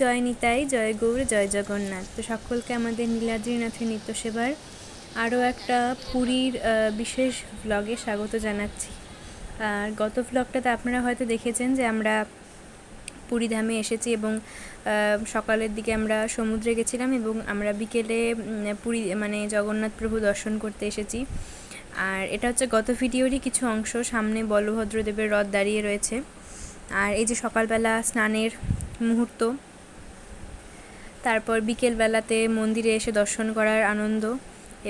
জয় নিতাই, জয় গৌর, জয় জগন্নাথ। তো সকলকে আমাদের নীলাদ্রিনাথের নিত্য সেবার আরও একটা পুরীর বিশেষ ব্লগে স্বাগত জানাচ্ছি। আর গত ব্লগটাতে আপনারা হয়তো দেখেছেন যে আমরা পুরী ধামে এসেছি এবং সকালের দিকে আমরা সমুদ্রে গেছিলাম এবং আমরা বিকেলে পুরী মানে জগন্নাথ প্রভু দর্শন করতে এসেছি। আর এটা হচ্ছে গত ভিডিওরই কিছু অংশ, সামনে বলভদ্রদেবের রথ দাঁড়িয়ে রয়েছে। আর এই যে সকালবেলা স্নানের মুহূর্ত তারপর বিকেলবেলাতে মন্দিরে এসে দর্শন করার আনন্দ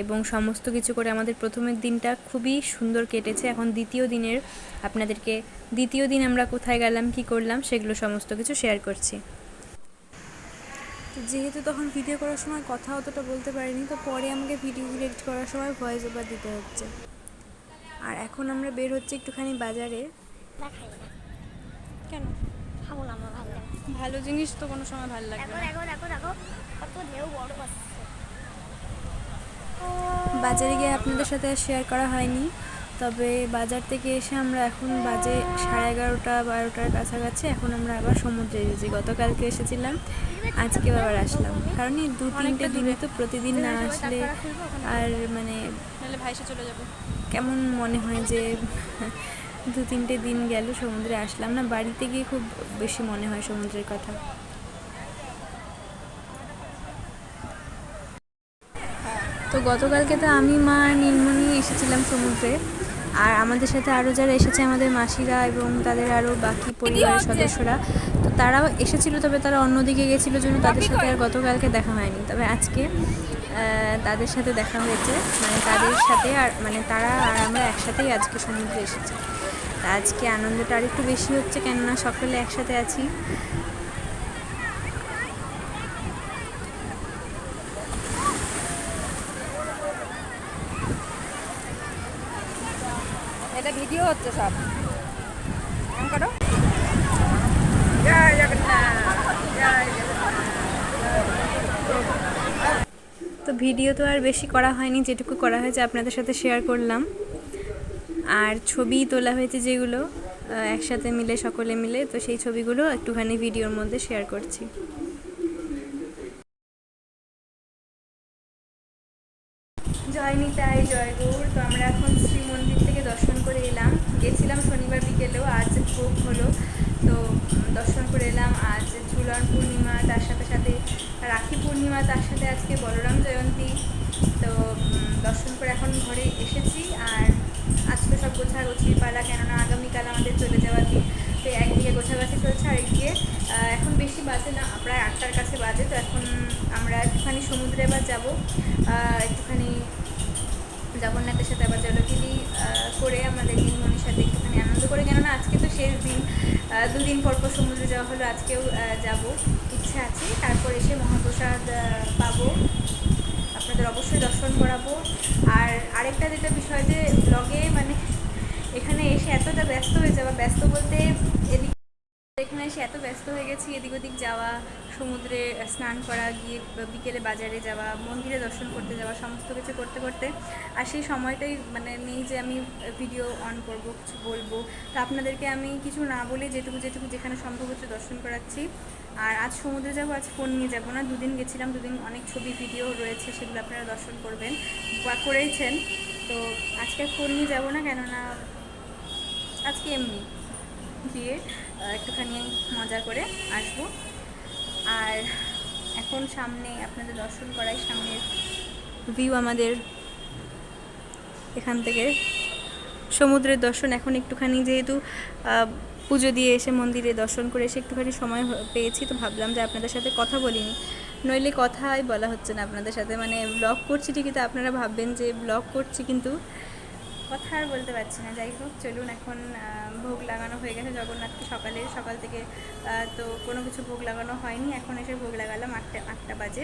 এবং সমস্ত কিছু করে আমাদের প্রথমের দিনটা খুবই সুন্দর কেটেছে। এখন দ্বিতীয় দিনের আপনাদেরকে দ্বিতীয় দিন আমরা কোথায় গেলাম কি করলাম সেগুলো সমস্ত কিছু শেয়ার করছি। যেহেতু তখন ভিডিও করার সময় কথা অতটা বলতে পারিনি তো পরে আমাকে ভিডিও এডিট করার সময় ভয়েস ওভার দিতে হচ্ছে। আর এখন আমরা বের হচ্ছে একটুখানি বাজারে। কেন? খাব না ভালো। ভালো জিনিস তো কোনো সময় ভালো লাগবে কত ঢেউ বড় আসছে বাজারে গিয়ে আপনাদের সাথে শেয়ার করা হয়নি তবে বাজার থেকে এসে আমরা এখন বাজে সাড়ে এগারোটা বারোটার কাছাকাছি। এখন আমরা আবার সমুদ্রে এসেছি। গতকালকে এসেছিলাম আজকে আবার আসলাম। কারণ এই দু তিনটে দিনে তো প্রতিদিন না আসলে আর মানে ভাইসে চলে যাবে। কেমন মনে হয় যে দু তিনটে দিন গেল সমুদ্রে আসলাম না, বাড়িতে গিয়ে খুব বেশি মনে হয় সমুদ্রের কথা। তো গতকালকে তো আমি, মা নীলমণি এসেছিলাম সমুদ্রে। আর আমাদের সাথে আরও যারা এসেছে, আমাদের মাসিরা এবং তাদের আরও বাকি পরিবারের সদস্যরা, তো তারাও এসেছিল, তবে তারা অন্যদিকে গেছিল জন্য তাদের সাথে আর গতকালকে দেখা হয়নি। তবে আজকে তাদের সাথে দেখা হয়েছে মানে তাদের সাথে আর মানে তারা আর আমরা একসাথেই আজকে সমুদ্রে এসেছি। আজকে আনন্দটা আর একটু বেশি হচ্ছে কেননা সকলে একসাথে আছি। এটা ভিডিও হচ্ছে সব। করো। তো ভিডিও তো আর বেশি করা হয়নি যেটুকু করা হয়েছে আপনাদের সাথে শেয়ার করলাম। আর ছবি তোলা হয়েছে যেগুলো একসাথে মিলে, সকলে মিলে, তো সেই ছবিগুলো একটুখানি ভিডিওর মধ্যে শেয়ার করছি। জয় নিতাই, জয় গৌর। তো আমরা এখন শ্রী মন্দির থেকে দর্শন করে এলাম। গেছিলাম শনিবার বিকেলেও, আজ ভোগ হলো। তো দর্শন করে এলাম। আজ ঝুলন পূর্ণিমা, তার সাথে সাথে রাখি পূর্ণিমা, তার সাথে আজকে বলরাম জয়ন্তী। তো দর্শন করে এখন ঘরে এসেছি। আর আজকে সব গোছাগুছির পালা, কেননা আগামীকাল আমাদের চলে যাওয়ার দিন। তো একদিকে গোছাগাছি চলছে আর একদিকে এখন বেশি বাজে না, প্রায় আটটার কাছে বাজে, তো এখন আমরা একটুখানি সমুদ্রে এবার যাব। একটুখানি জগন্নাথের সাথে আবার জলকিলি করে আমাদের নীলমণির সাথে একটুখানি আনন্দ করে। কেননা আজকে তো শেষ দিন দুদিন পর পর সমুদ্রে যাওয়া হলো, আজকেও যাব। ইচ্ছা আছে, তারপর এসে মহাপ্রসাদ পাবো। আপনাদের অবশ্যই দর্শন করাবো। আর আরেকটা যেটা বিষয় যে ব্লগে মানে এখানে এসে এতটা ব্যস্ত হয়ে যাওয়া, ব্যস্ত বলতে এদিক এখানে এসে এত ব্যস্ত হয়ে গেছি, এদিক ওদিক যাওয়া, সমুদ্রে স্নান করা, গিয়ে বিকেলে বাজারে যাওয়া, মন্দিরে দর্শন করতে যাওয়া, সমস্ত কিছু করতে করতে আর সেই সময়টাই মানে নেই যে আমি ভিডিও অন করব, কিছু বলব। তো আপনাদেরকে আমি কিছু না বলে যেটুকু যেটুকু যেখানে সম্ভব হচ্ছে দর্শন করাচ্ছি। আর আজ সমুদ্রে যাব, আজ ফোন নিয়ে যাব না। দুদিন গেছিলাম, দুদিন অনেক ছবি ভিডিও রয়েছে, সেগুলো আপনারা দর্শন করবেন। বা করেইছেন। তো আজকে ফোন নিয়ে যাব না, কেননা আজকে এমনি। গিয়ে একটুখানি মজা করে আসব। আর এখন সামনে আপনাদের দর্শন করাই সামনের ভিউ আমাদের এখান থেকে। সমুদ্রের দর্শন এখন একটুখানি যেহেতু পুজো দিয়ে এসে মন্দিরে দর্শন করে এসে একটুখানি সময় পেয়েছি, তো ভাবলাম যে আপনাদের সাথে কথা বলিনি। নইলে কথাই বলা হচ্ছে না আপনাদের সাথে। মানে ব্লগ করছি ঠিকই, তো আপনারা ভাববেন যে ব্লগ করছি কিন্তু কথা আর বলতে পারছি না। যাই হোক, চলুন এখন ভোগ লাগানো হয়ে গেছে। জগন্নাথকে সকালে, সকাল থেকে তো কোনো কিছু ভোগ লাগানো হয়নি। এখন এসে ভোগ লাগালাম আটটা আটটা বাজে।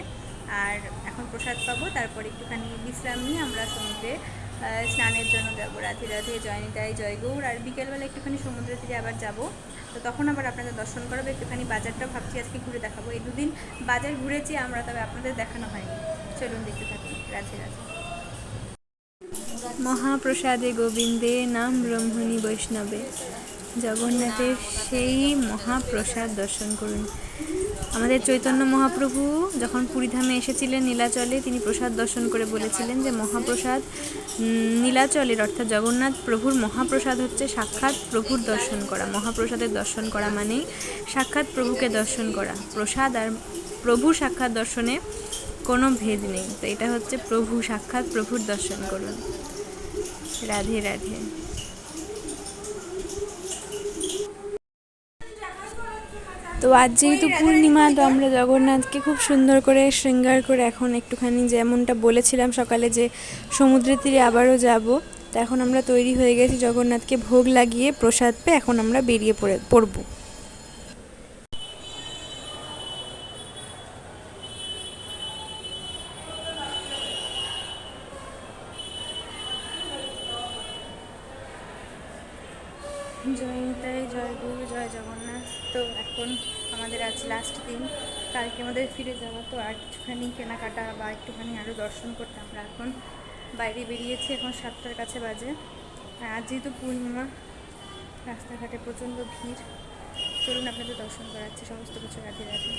আর এখন প্রসাদ পাবো, তারপর একটুখানি বিশ্রাম নিয়ে আমরা সমুদ্রে স্নানের জন্য যাব, রাধে রাধে, জয়নিতাই জয় গৌর আর বিকেলবেলা একটুখানি সমুদ্রের তীরে আবার যাব। তো তখন আবার আপনাদের দর্শন করাবো, একটুখানি বাজারটা ভাবছি আজকে ঘুরে দেখাবো। এই দুদিন বাজার ঘুরেছি আমরা, তবে আপনাদের দেখানো হয়নি। চলুন দেখতে থাকি, রাধে রাধে। মহাপ্রসাদে গোবিন্দে নাম ব্রহ্মণী বৈষ্ণবে। জগন্নাথের সেই মহাপ্রসাদ দর্শন করুন। আমাদের চৈতন্য মহাপ্রভু যখন পুরীধামে এসেছিলেন নীলাচলে, তিনি প্রসাদ দর্শন করে বলেছিলেন যে মহাপ্রসাদ নীলাচলের অর্থাৎ জগন্নাথ প্রভুর মহাপ্রসাদ হচ্ছে সাক্ষাৎ প্রভুর দর্শন করা। মহাপ্রসাদের দর্শন করা মানে সাক্ষাৎ প্রভুকে দর্শন করা। প্রসাদ আর প্রভু সাক্ষাৎ দর্শনে কোনো ভেদ নেই। তো এটা হচ্ছে প্রভু সাক্ষাৎ প্রভুর দর্শন করুন। রাধে রাধে। তো আজ যেহেতু পূর্ণিমা, তো আমরা জগন্নাথকে খুব সুন্দর করে, শৃঙ্গার করে এখন একটুখানি যেমনটা বলেছিলাম সকালে যে সমুদ্রের তীরে আবারও যাব, তো এখন আমরা তৈরি হয়ে গেছি জগন্নাথকে ভোগ লাগিয়ে প্রসাদ পেয়ে এখন আমরা বেরিয়ে পড়ে, পড়ব জয় নিতাই জয় গুরু জয় জগন্নাথ তো এখন আমাদের আজ লাস্ট দিন। কালকে আমাদের ফিরে যাওয়া, তো আর একটুখানি কেনাকাটা বা একটুখানি আরও দর্শন করতে আমরা এখন বাইরে বেরিয়েছি, এখন সাতটার কাছে বাজে। আর যেহেতু পূর্ণিমা, রাস্তাঘাটে প্রচণ্ড ভিড়, চলুন আপনাদের দর্শন করাচ্ছি, সমস্ত কিছু রাতে রাধে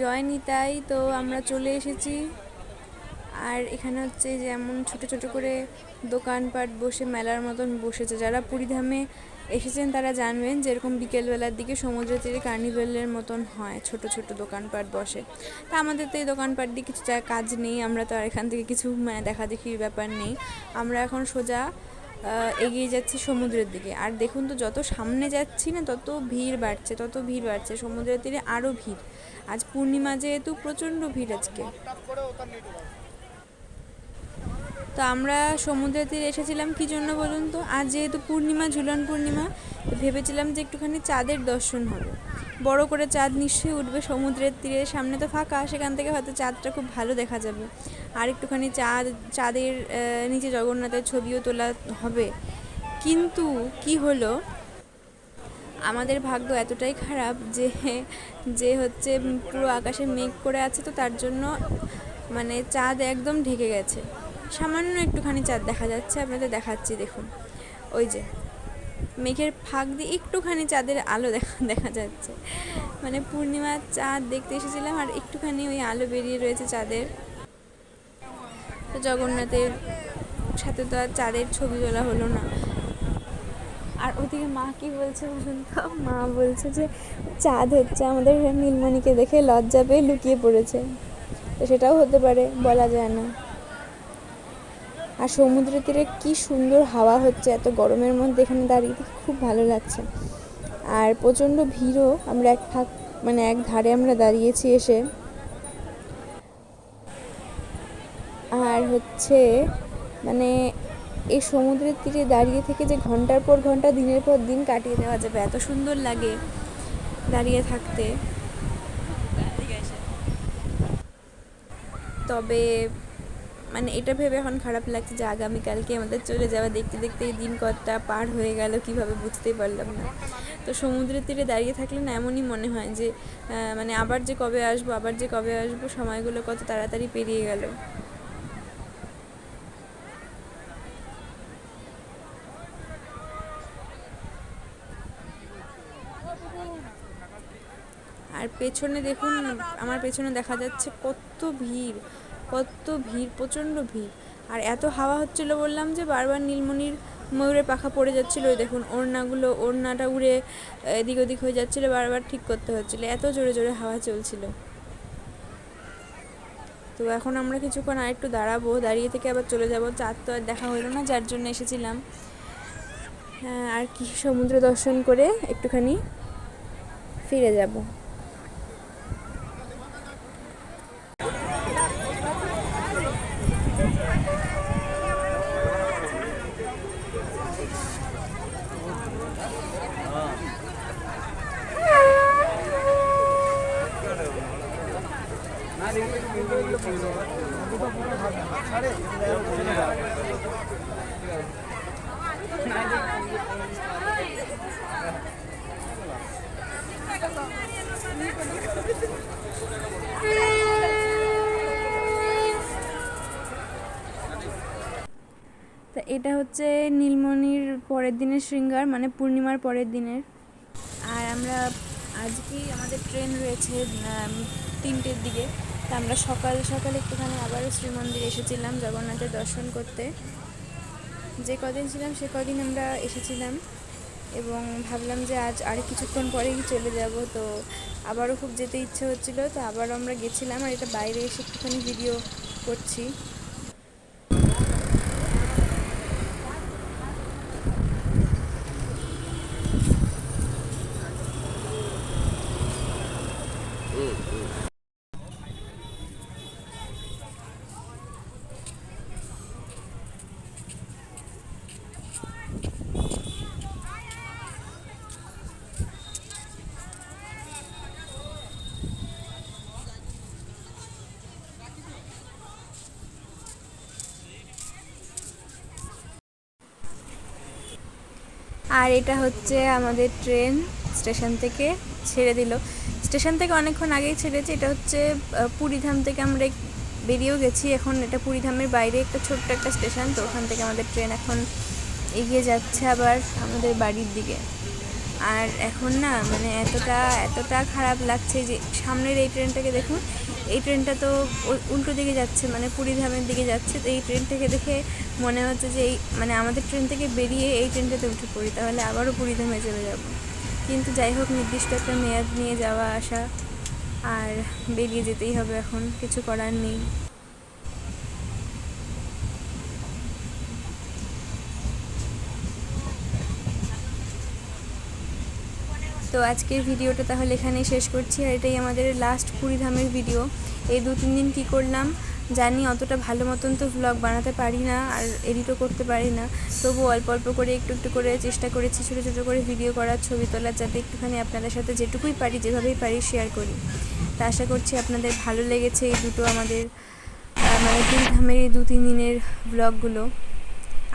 জয় নিতাই তো আমরা চলে এসেছি। আর এখানে হচ্ছে যেমন ছোট ছোট করে দোকানপাট বসে, মেলার মতন বসেছে। যারা পুরীধামে এসেছেন তারা জানবেন যে এরকম বিকেলবেলার দিকে সমুদ্র তীরে কার্নিভেলের মতন হয়, ছোট ছোট দোকানপাট বসে। তা আমাদের তো এই দোকানপাট দিয়ে কিছু কাজ নেই, আমরা তো আর এখান থেকে কিছু মানে দেখা দেখির ব্যাপার নেই। আমরা এখন সোজা এগিয়ে যাচ্ছি সমুদ্রের দিকে। আর দেখুন তো, যত সামনে যাচ্ছি না, তত ভিড় বাড়ছে, তত ভিড় বাড়ছে। সমুদ্রের তীরে আরও ভিড়। আজ পূর্ণিমা যেহেতু প্রচণ্ড ভিড় আজকে। তো আমরা সমুদ্রের তীরে এসেছিলাম, কি জন্য বলুন তো? আজ যেহেতু পূর্ণিমা, ঝুলন পূর্ণিমা, তো ভেবেছিলাম যে একটুখানি চাঁদের দর্শন হবে। বড় করে চাঁদ নিশ্চয়ই উঠবে সমুদ্রের তীরে সামনে তো ফাঁকা, সেখান থেকে হয়তো চাঁদটা খুব ভালো দেখা যাবে। আর একটুখানি চাঁদ, চাঁদের নিচে জগন্নাথের ছবিও তোলা হবে। কিন্তু কি হলো? আমাদের ভাগ্য এতটাই খারাপ যে যে হচ্ছে পুরো আকাশে মেঘ করে আছে তো তার জন্য মানে চাঁদ একদম ঢেকে গেছে। সামান্য একটুখানি চাঁদ দেখা যাচ্ছে, আপনাদের দেখাচ্ছি, দেখুন। ওই যে, মেঘের ফাঁক দিয়ে একটুখানি চাঁদের আলো দেখা দেখা যাচ্ছে। মানে পূর্ণিমার চাঁদ দেখতে এসেছিলাম আর একটুখানি ওই আলো বেরিয়ে রয়েছে চাঁদের। তো জগন্নাথের সাথে তো আর চাঁদের ছবি তোলা হলো না। আর ওদিকে মা কি বলছে বলুন তো? মা বলছে যে, চাঁদ হচ্ছে আমাদের নীলমণিকে দেখে লজ্জা পেয়ে লুকিয়ে পড়েছে। তো সেটাও হতে পারে, বলা যায় না। আর সমুদ্রের তীরে কি সুন্দর হাওয়া হচ্ছে, এত গরমের মধ্যে এখানে দাঁড়িয়ে খুব ভালো লাগছে। আর প্রচণ্ড ভিড়ও, আমরা এক ফাঁক মানে এক ধারে আমরা দাঁড়িয়েছি এসে আর হচ্ছে মানে এই সমুদ্রের তীরে দাঁড়িয়ে থেকে যে ঘণ্টার পর ঘণ্টা, দিনের পর দিন কাটিয়ে দেওয়া যাবে, এত সুন্দর লাগে দাঁড়িয়ে থাকতে। তবে মানে এটা ভেবে এখন খারাপ লাগছে যে আগামীকালকে আমাদের চলে যাওয়া দেখতে দেখতে এই দিন কতটা পার হয়ে গেল, কীভাবে বুঝতে পারলাম না। তো সমুদ্রের তীরে দাঁড়িয়ে থাকলে না এমনই মনে হয় যে মানে আবার যে কবে আসব, আবার যে কবে আসব, সময়গুলো কত তাড়াতাড়ি পেরিয়ে গেল। আর পেছনে দেখুন, আমার পেছনে দেখা যাচ্ছে কত ভিড় কত ভিড়, প্রচণ্ড ভিড়। আর এত হাওয়া হচ্ছিল বললাম যে বারবার নীলমণির ময়ূরের পাখা পড়ে যাচ্ছিল। দেখুন, ওড়নাগুলো, ওড়নাটা উড়ে এদিক ওদিক হয়ে যাচ্ছিল, বারবার ঠিক করতে হচ্ছিল। এত জোরে জোরে হাওয়া চলছিল। তো এখন আমরা কিছুক্ষণ আর একটু দাঁড়াবো, দাঁড়িয়ে থেকে আবার চলে যাব। চাঁদ তো আর দেখা হলো না, যার জন্য এসেছিলাম। হ্যাঁ আর কি সমুদ্র দর্শন করে একটুখানি ফিরে যাব। তা এটা হচ্ছে নীলমণির পরের দিনের শৃঙ্গার মানে পূর্ণিমার পরের দিনের। আর আমরা আজকেই আমাদের ট্রেন রয়েছে তিনটের দিকে। আমরা সকাল সকাল একটুখানি আবারও শ্রীমন্দির এসেছিলাম, জগন্নাথের দর্শন করতে। যে কদিন ছিলাম সে কদিন আমরা এসেছিলাম এবং ভাবলাম যে আজ আর কিছুক্ষণ পরেই চলে যাব, তো আবারও খুব যেতে ইচ্ছে হচ্ছিল, তো আবারও আমরা গেছিলাম আর এটা বাইরে এসে একটুখানি ভিডিও করছি। আর এটা হচ্ছে আমাদের ট্রেন স্টেশন থেকে ছেড়ে দিল। স্টেশন থেকে অনেকক্ষণ আগেই ছেড়েছে। এটা হচ্ছে পুরীধাম থেকে আমরা বেরিয়েও গেছি। এখন এটা পুরীধামের বাইরে একটা ছোট্ট একটা স্টেশন, তো ওখান থেকে আমাদের ট্রেন এখন এগিয়ে যাচ্ছে আবার আমাদের বাড়ির দিকে। আর এখন না মানে এতটা এতটা খারাপ লাগছে যে সামনের এই ট্রেনটাকে দেখুন। এই ট্রেনটা তো উল্টো দিকে যাচ্ছে মানে পুরীধামের দিকে যাচ্ছে। তো এই ট্রেনটাকে দেখে মনে হচ্ছে যে এই মানে আমাদের ট্রেন থেকে বেরিয়ে এই ট্রেনটাতে উঠে পড়ি, তাহলে আবারও পুরীধামে চলে যাব। কিন্তু যাই হোক, নির্দিষ্ট একটা মেয়াদ নিয়ে যাওয়া আসা, আর বেরিয়ে যেতেই হবে এখন, কিছু করার নেই। তো আজকের ভিডিওটা তাহলে এখানেই শেষ করছি, আর এটাই আমাদের লাস্ট পুরীধামের ভিডিও এই দু তিন দিন কী করলাম, জানি অতটা ভালো মতন তো ভ্লগ বানাতে পারি না, আর এডিটও করতে পারি না। তবু অল্প অল্প করে একটু একটু করে চেষ্টা করেছি, ছোটো ছোটো করে ভিডিও করার, ছবি তোলার, যাতে একটুখানি আপনাদের সাথে যেটুকুই পারি, যেভাবেই পারি শেয়ার করি। তা আশা করছি আপনাদের ভালো লেগেছে এই দুটো আমাদের মানে পুরীধামের এই দু তিন দিনের ব্লগগুলো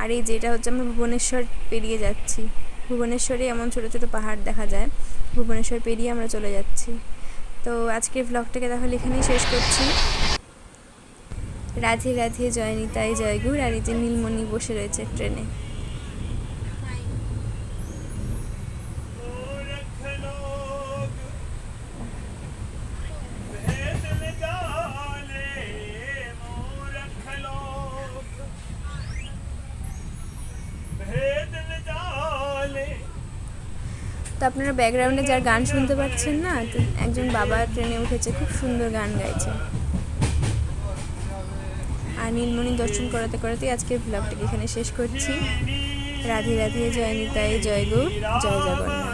আর এই যেটা হচ্ছে আমরা ভুবনেশ্বর পেরিয়ে যাচ্ছি। ভুবনেশ্বরে এমন ছোট ছোট পাহাড় দেখা যায়। ভুবনেশ্বর পেরিয়ে আমরা চলে যাচ্ছি। তো আজকের ব্লগটাকে তাহলে এখানেই শেষ করছি। রাধে রাধে, জয় জয়গুর জয় আর এই যে নীলমণি বসে রয়েছে ট্রেনে। তো আপনারা ব্যাকগ্রাউন্ডে যার গান শুনতে পাচ্ছেন না, তো একজন বাবা ট্রেনে উঠেছে, খুব সুন্দর গান গাইছে। আর নীলমণি দর্শন করাতে করাতে আজকের ব্লগটাকে এখানে শেষ করছি। রাধে রাধে, জয় নিতাই, জয় গৌর জয় জগন্নাথ।